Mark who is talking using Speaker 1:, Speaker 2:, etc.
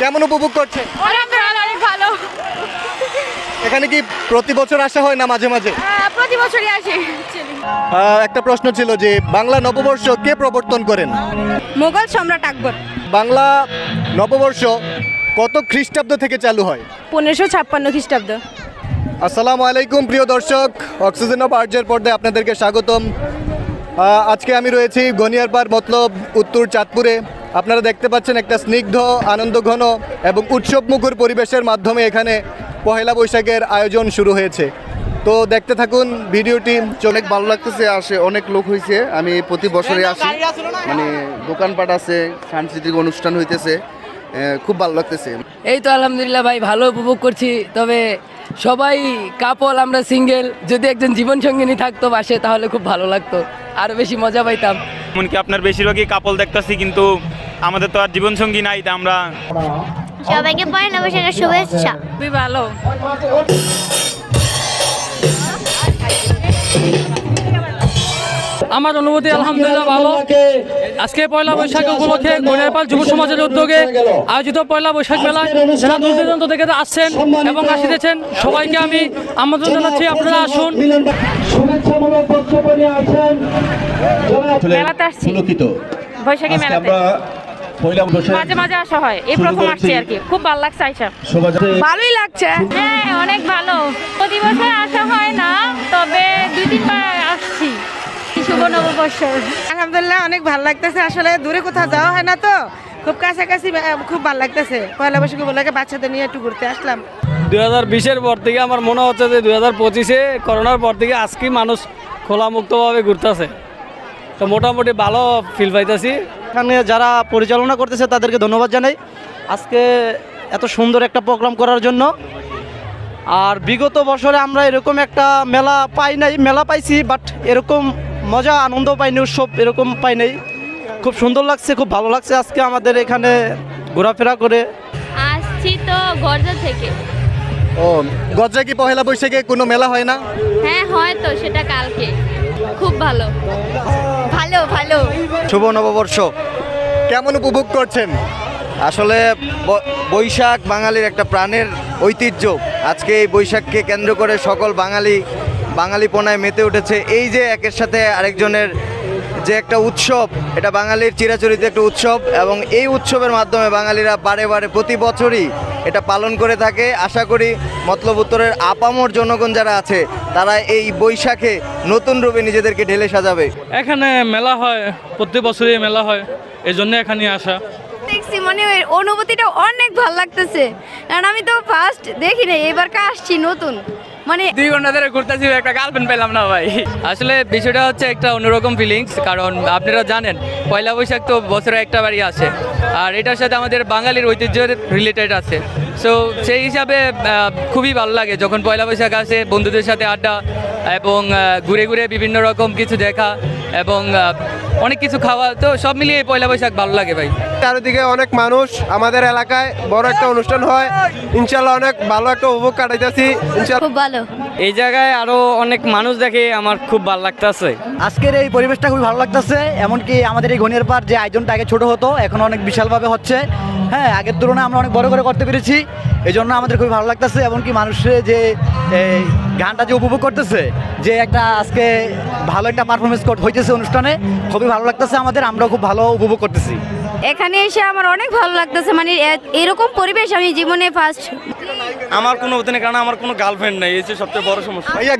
Speaker 1: কেমন উপভোগ করছেন
Speaker 2: অনেক ভালো অনেক ভালো।
Speaker 1: এখানে কি প্রতি বছর আসা হয় না মাঝে মাঝে?
Speaker 2: হ্যাঁ, প্রতি বছরই আসি।
Speaker 1: একটা প্রশ্ন ছিল যে বাংলা নববর্ষ কে প্রবর্তন করেন?
Speaker 2: মোগল সম্রাট আকবর।
Speaker 1: বাংলা নববর্ষ কত খ্রিস্টাব্দ থেকে চালু হয়?
Speaker 2: পনেরোশো ছাপ্পান্ন খ্রিস্টাব্দ।
Speaker 1: আসসালামু আলাইকুম প্রিয় দর্শক। অক্সিজেন অফ আর্যের পর্দায় আপনাদেরকে স্বাগতম। আজকে আমি রয়েছি গনিয়ারপাড় মতলব উত্তর চাঁদপুরে। আপনারা দেখতে পাচ্ছেন একটা স্নিগ্ধ আনন্দঘন এবং উৎসবমুখর পরিবেশের মাধ্যমে এখানে পহেলা বৈশাখের আয়োজন শুরু হয়েছে। তো দেখতে থাকুন, ভিডিওটি
Speaker 3: অনেক ভালো লাগতেছে, আসে অনেক লোক হয়েছে আমি প্রতি বছরে আসি। মানে দোকানপাট আছে সাংস্কৃতিক অনুষ্ঠান হইতেছে। খুব ভালো লাগতেছে।
Speaker 4: এই তো আলহামদুলিল্লাহ ভাই ভালো উপভোগ করছি। তবে সবাই কাপল আমরা সিঙ্গেল যদি একজন জীবন সঙ্গিনী থাকতো বাসে তাহলে খুব ভালো লাগতো। আরও বেশি মজা পাইতাম।
Speaker 5: এমনকি আপনার বেশিরভাগই কাপল দেখতেছি কিন্তু আমাদের তো আর জীবন সঙ্গী নাই তা আমরা
Speaker 6: সবাইকে পয়লা বৈশাখের শুভেচ্ছা।
Speaker 2: খুবই ভালো।
Speaker 7: আমার অনুভূতি আলহামদুলিল্লাহ ভালো। আজকে পয়লা বৈশাখ উপলক্ষে গণেরপাল যুব সমাজের উদ্যোগে আয়োজিত পয়লা বৈশাখ মেলায় যারা দূর দূরান্ত থেকে আসছেন এবং আসিতেছেন সবাইকে আমি আমন্ত্রণ জানাচ্ছি। আপনারা আসুন।
Speaker 2: বৈশাখী মেলাতে।
Speaker 8: আমরা পয়লা বৈশাখ
Speaker 2: মাঝে মাঝে আসা হয়। এই প্রথম আসছি আর কি। খুব ভালো লাগছে আইসা ভালোই লাগছে। হ্যাঁ অনেক ভালো। প্রতি বছর আসা হয় না তবে দুই তিনবার শুভ নববর্ষ
Speaker 9: আলহামদুলিল্লাহ অনেক ভালো লাগতেছে। আসলে দূরে কোথাও যাওয়া হয় না তো। খুব কাছাকাছি খুব ভালো লাগতেছে। পয়লা বৈশাখ বলে বাচ্চাদের নিয়ে একটু ঘুরতে আসলাম।
Speaker 7: দুই হাজার বিশের পর থেকে আমার মনে হচ্ছে যে দুই হাজার পঁচিশে করোনার পর থেকে আজকে মানুষ খোলা মুক্তভাবে ঘুরতেছে। তো মোটামুটি ভালো ফিল পাইতেছি।
Speaker 10: এখানে যারা পরিচালনা করতেছে তাদেরকে ধন্যবাদ জানাই। আজকে এত সুন্দর একটা প্রোগ্রাম করার জন্য। আর বিগত বছরে আমরা এরকম একটা মেলা পাই নাই মেলা পাইছি বাট এরকম মজা আনন্দ পাইনি উৎসব এরকম পাই নাই। খুব সুন্দর লাগছে খুব ভালো লাগছে আজকে আমাদের এখানে ঘোরাফেরা করে।
Speaker 6: আসছি তো গর্জা থেকে।
Speaker 1: ও গজরা কি পহেলা বৈশাখে কোনো মেলা হয় না?
Speaker 6: হ্যাঁ হয়তো সেটা কালকে। খুব ভালো। ভালো ভালো।
Speaker 3: শুভ নববর্ষ।
Speaker 1: কেমন উপভোগ করছেন?
Speaker 3: আসলে বৈশাখ বাঙালির একটা প্রাণের ঐতিহ্য। আজকে এই বৈশাখকে কেন্দ্র করে সকল বাঙালি বাঙালিপনায় মেতে উঠেছে। এই যে একের সাথে আরেকজনের যে একটা উৎসব, এটা বাঙালির চিরাচরিত একটা উৎসব এবং এই উৎসবের মাধ্যমে বাঙালিরা বারে বারে প্রতি বছরই এটা পালন করে থাকে। আশা করি মতলব উত্তরের আপামর জনগণ যারা আছে, তারা এই বৈশাখে নতুন রূপে নিজেদেরকে ঢেলে সাজাবে।
Speaker 7: এখানে মেলা হয়, প্রতি বছরই মেলা হয় এই জন্য এখানে আসা।
Speaker 2: দেখছি মানে ওই অনুভূতিটা অনেক ভালো লাগতেছে। কারণ আমি তো ফার্স্ট দেখি নাই এবার কা আসছি নতুন। মানে
Speaker 4: দুই ঘণ্টা ধরে ঘুরতেছি একটা গার্লফ্রেন্ড পেলাম না ভাই। আসলে বিষয়টা হচ্ছে একটা অন্যরকম ফিলিংস কারণ আপনারা জানেন পয়লা বৈশাখ তো বছরে একটা বাড়ি আসে। আর এটার সাথে আমাদের বাঙালির ঐতিহ্যের রিলেটেড আছে। সো সেই হিসাবে খুবই ভালো লাগে যখন পয়লা বৈশাখ আসে বন্ধুদের সাথে আড্ডা এবং ঘুরে ঘুরে বিভিন্ন রকম কিছু দেখা এবং অনেক কিছু খাওয়া। তো সব মিলিয়ে পয়লা বৈশাখ ভালো লাগে ভাই।
Speaker 3: চারিদিকে অনেক মানুষ আমাদের এলাকায় বড় একটা অনুষ্ঠান হয়। ইনশাল্লাহ অনেক ভালো একটা উপভোগ কাটাইতেছি।
Speaker 6: খুব ভালো।
Speaker 4: এই জায়গায় আরও অনেক মানুষ দেখে আমার খুব ভালো লাগতেছে।
Speaker 10: আজকের এই পরিবেশটা খুবই ভালো লাগতেছে এমনকি আমাদের এই ঘনিয়ার পার যে আয়োজনটা আগে ছোট হতো এখন অনেক বিশালভাবে হচ্ছে। হ্যাঁ আগের তুলনায় আমরা অনেক বড় করে করতে পেরেছি। এই জন্য আমাদের খুবই ভালো লাগতেছে এমনকি মানুষের যে গানটা যে উপভোগ করতেছে যে একটা আজকে ভালো একটা পারফরমেন্স হইতেছে অনুষ্ঠানে খুবই ভালো লাগতেছে আমাদের আমরা খুব ভালো উপভোগ করতেছি।
Speaker 2: এখানে এসে আমার অনেক ভালো লাগতেছে মানে এরকম পরিবেশ আমি জীবনে ফার্স্ট
Speaker 7: আমার কোনো কারণে নেই কারণ আমার কোনো গার্লফ্রেন্ড নাই এই সবচেয়ে বড় সমস্যা।
Speaker 1: ভাইয়া